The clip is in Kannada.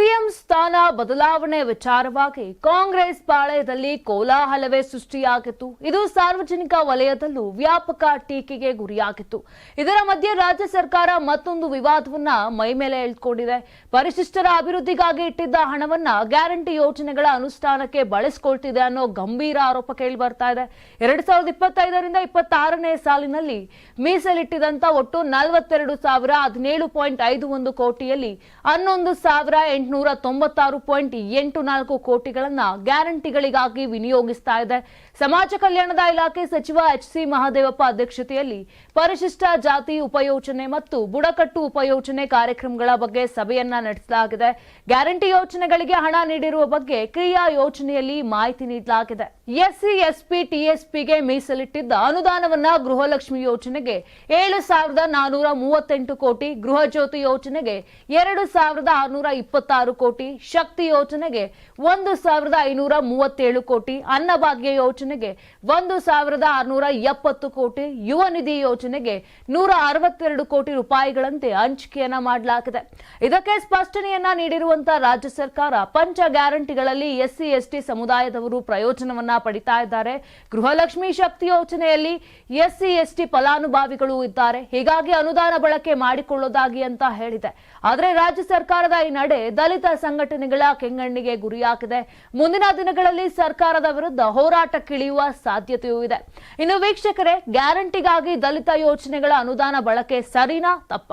ಸಿಎಂ ಸ್ಥಾನ ಬದಲಾವಣೆ ವಿಚಾರವಾಗಿ ಕಾಂಗ್ರೆಸ್ ಪಾಳಯದಲ್ಲಿ ಕೋಲಾಹಲವೇ ಸೃಷ್ಟಿಯಾಗಿತ್ತು. ಇದು ಸಾರ್ವಜನಿಕ ವಲಯದಲ್ಲೂ ವ್ಯಾಪಕ ಟೀಕೆಗೆ ಗುರಿಯಾಗಿತ್ತು. ಇದರ ಮಧ್ಯೆ ರಾಜ್ಯ ಸರ್ಕಾರ ಮತ್ತೊಂದು ವಿವಾದವನ್ನ ಮೈಮೇಲೆ ಎಳ್ಕೊಂಡಿದೆ. ಪರಿಶಿಷ್ಟರ ಅಭಿವೃದ್ಧಿಗಾಗಿ ಇಟ್ಟಿದ್ದ ಹಣವನ್ನ ಗ್ಯಾರಂಟಿ ಯೋಜನೆಗಳ ಅನುಷ್ಠಾನಕ್ಕೆ ಬಳಸಿಕೊಳ್ತಿದೆ ಅನ್ನೋ ಗಂಭೀರ ಆರೋಪ ಕೇಳಿ ಬರ್ತಾ ಇದೆ. ಎರಡ್ ಸಾವಿರದ ಇಪ್ಪತ್ತೈದರಿಂದ ಇಪ್ಪತ್ತಾರನೇ ಸಾಲಿನಲ್ಲಿ ಮೀಸಲಿಟ್ಟಿದಂತ ಒಟ್ಟು ನಲವತ್ತೆರಡು ಸಾವಿರ ಹದಿನೇಳು ಪಾಯಿಂಟ್ ಐದು ಒಂದು ಕೋಟಿಯಲ್ಲಿ ಹನ್ನೊಂದು ಸಾವಿರ ಎಂಟುನೂರ ತೊಂಬತ್ತಾರು ಪಾಯಿಂಟ್ ಎಂಟು ನಾಲ್ಕು ಕೋಟಿಗಳನ್ನ ಗ್ಯಾರಂಟಿಗಳಿಗಾಗಿ ವಿನಿಯೋಗಿಸ್ತಾ ಇದೆ. ಸಮಾಜ ಕಲ್ಯಾಣದ ಇಲಾಖೆ ಸಚಿವ ಎಚ್ ಸಿ ಮಹಾದೇವಪ್ಪ ಅಧ್ಯಕ್ಷತೆಯಲ್ಲಿ ಪರಿಶಿಷ್ಟ ಜಾತಿ ಉಪಯೋಜನೆ ಮತ್ತು ಬುಡಕಟ್ಟು ಉಪಯೋಜನೆ ಕಾರ್ಯಕ್ರಮಗಳ ಬಗ್ಗೆ ಸಭೆಯನ್ನ ನಡೆಸಲಾಗಿದೆ. ಗ್ಯಾರಂಟಿ ಯೋಜನೆಗಳಿಗೆ ಹಣ ನೀಡಿರುವ ಬಗ್ಗೆ ಕ್ರಿಯಾ ಯೋಜನೆಯಲ್ಲಿ ಮಾಹಿತಿ ನೀಡಲಾಗಿದೆ. ಎಸ್ಸಿ, ಎಸ್ಪಿ, ಟಿಎಸ್ಪಿಗೆ ಮೀಸಲಿಟ್ಟಿದ್ದ ಅನುದಾನವನ್ನ ಗೃಹಲಕ್ಷ್ಮಿ ಯೋಜನೆಗೆ ಏಳು ಸಾವಿರದ ನಾನೂರ ಮೂವತ್ತೆಂಟು ಕೋಟಿ ಗೃಹಜ್ಯೋತಿ ಯೋಜನೆಗೆ ಎರಡು ಸಾವಿರದ ಆರುನೂರ ಇಪ್ಪತ್ತಾರು ಕೋಟಿ ಶಕ್ತಿ ಯೋಜನೆಗೆ ಒಂದು ಸಾವಿರದ ಐನೂರ ಮೂವತ್ತೇಳು ಕೋಟಿ ಅನ್ನಭಾಗ್ಯ ಯೋಜನೆಗೆ ಒಂದು ಸಾವಿರದ ಆರುನೂರ ಎಪ್ಪತ್ತು ಕೋಟಿ ಯುವ ನಿಧಿ ಯೋಜನೆಗೆ ನೂರ ಅರವತ್ತೆರಡು ಕೋಟಿ ರೂಪಾಯಿಗಳಂತೆ ಹಂಚಿಕೆಯನ್ನ ಮಾಡಲಾಗಿದೆ. ಇದಕ್ಕೆ ಸ್ಪಷ್ಟನೆಯನ್ನ ನೀಡಿರುವಂತಹ ರಾಜ್ಯ ಸರ್ಕಾರ ಪಂಚ ಗ್ಯಾರಂಟಿಗಳಲ್ಲಿ ಎಸ್ಸಿ, ಎಸ್ಟಿ ಸಮುದಾಯದವರು ಪ್ರಯೋಜನವನ್ನ ಪಡಿತಾ ಇದ್ದಾರೆ. ಗೃಹಲಕ್ಷ್ಮಿ ಶಕ್ತಿ ಯೋಜನೆಯಲ್ಲಿ ಎಸ್ಸಿ, ಎಸ್ಟಿ ಫಲಾನುಭವಿಗಳು ಇದ್ದಾರೆ. ಹೀಗಾಗಿ ಅನುದಾನ ಬಳಕೆ ಮಾಡಿಕೊಳ್ಳೋದಾಗಿ ಅಂತ ಹೇಳಿದೆ. ಆದರೆ ರಾಜ್ಯ ಸರ್ಕಾರದ ಈ ನಡೆ ದಲಿತ ಸಂಘಟನೆಗಳ ಕೆಂಗಣ್ಣಿಗೆ ಗುರಿಯಾಗಿದೆ. ಮುಂದಿನ ದಿನಗಳಲ್ಲಿ ಸರ್ಕಾರದ ವಿರುದ್ಧ ಹೋರಾಟಕ್ಕಿಳಿಯುವ ಸಾಧ್ಯತೆಯೂ ಇದೆ. ಇನ್ನು ವೀಕ್ಷಕರೇ, ಗ್ಯಾರಂಟಿಗಾಗಿ ದಲಿತ ಯೋಜನೆಗಳ ಅನುದಾನ ಬಳಕೆ ಸರಿನಾ ತಪ್ಪ?